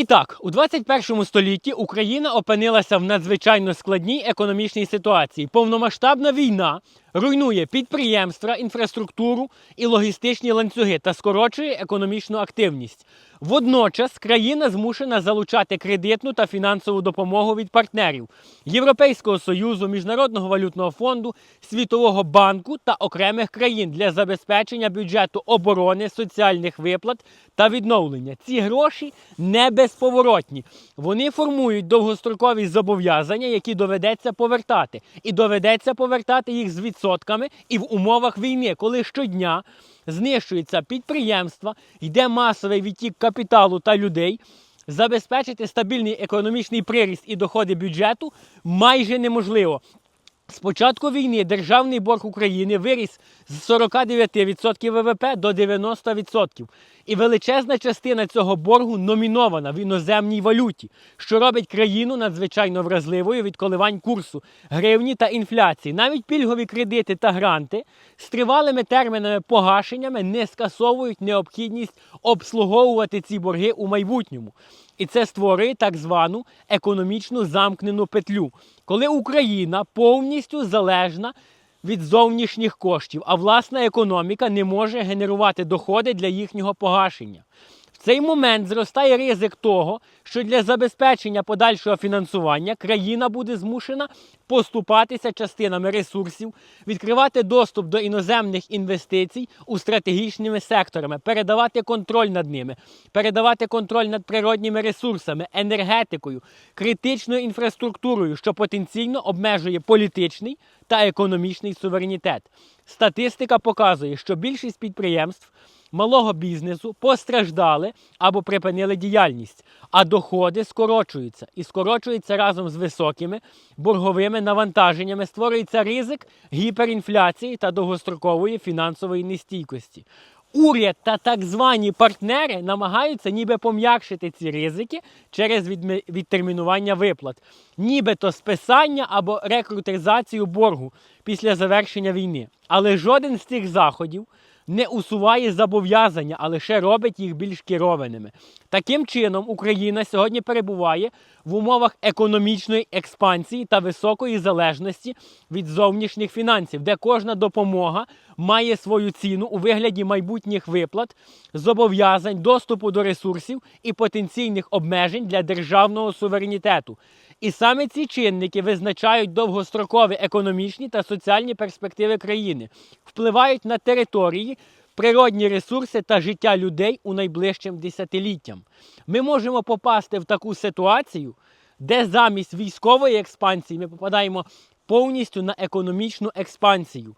І так, у 21 столітті Україна опинилася в надзвичайно складній економічній ситуації. Повномасштабна війна руйнує підприємства, інфраструктуру і логістичні ланцюги та скорочує економічну активність. Водночас країна змушена залучати кредитну та фінансову допомогу від партнерів Європейського союзу, Міжнародного валютного фонду, Світового банку та окремих країн для забезпечення бюджету оборони, соціальних виплат та відновлення. Ці гроші не безповоротні. Вони формують довгострокові зобов'язання, які доведеться повертати, і доведеться повертати їх з відсотками і в умовах війни, коли щодня знищуються підприємства, йде масовий відтік капіталу та людей. Забезпечити стабільний економічний приріст і доходи бюджету майже неможливо. З початку війни державний борг України виріс з 49% ВВП до 90%. І величезна частина цього боргу номінована в іноземній валюті, що робить країну надзвичайно вразливою від коливань курсу гривні та інфляції. Навіть пільгові кредити та гранти з тривалими термінами погашеннями не скасовують необхідність обслуговувати ці борги у майбутньому. І це створює так звану економічну замкнену петлю, коли Україна повністю залежна від зовнішніх коштів, а власна економіка не може генерувати доходи для їхнього погашення. Цей момент зростає ризик того, що для забезпечення подальшого фінансування країна буде змушена поступатися частинами ресурсів, відкривати доступ до іноземних інвестицій у стратегічними секторами, передавати контроль над ними, передавати контроль над природніми ресурсами, енергетикою, критичною інфраструктурою, що потенційно обмежує політичний та економічний суверенітет. Статистика показує, що більшість підприємств малого бізнесу постраждали або припинили діяльність, а доходи скорочуються і скорочуються разом з високими борговими навантаженнями. Створюється ризик гіперінфляції та довгострокової фінансової нестійкості. Уряд та так звані партнери намагаються ніби пом'якшити ці ризики через відтермінування виплат, нібито списання або рекрутизацію боргу після завершення війни. Але жоден з цих заходів не усуває зобов'язання, а лише робить їх більш керованими. Таким чином, Україна сьогодні перебуває в умовах економічної експансії та високої залежності від зовнішніх фінансів, де кожна допомога має свою ціну у вигляді майбутніх виплат, зобов'язань, доступу до ресурсів і потенційних обмежень для державного суверенітету. І саме ці чинники визначають довгострокові економічні та соціальні перспективи країни, впливають на території, природні ресурси та життя людей у найближчим десятиліттям. Ми можемо попасти в таку ситуацію, де замість військової експансії ми попадаємо повністю на економічну експансію.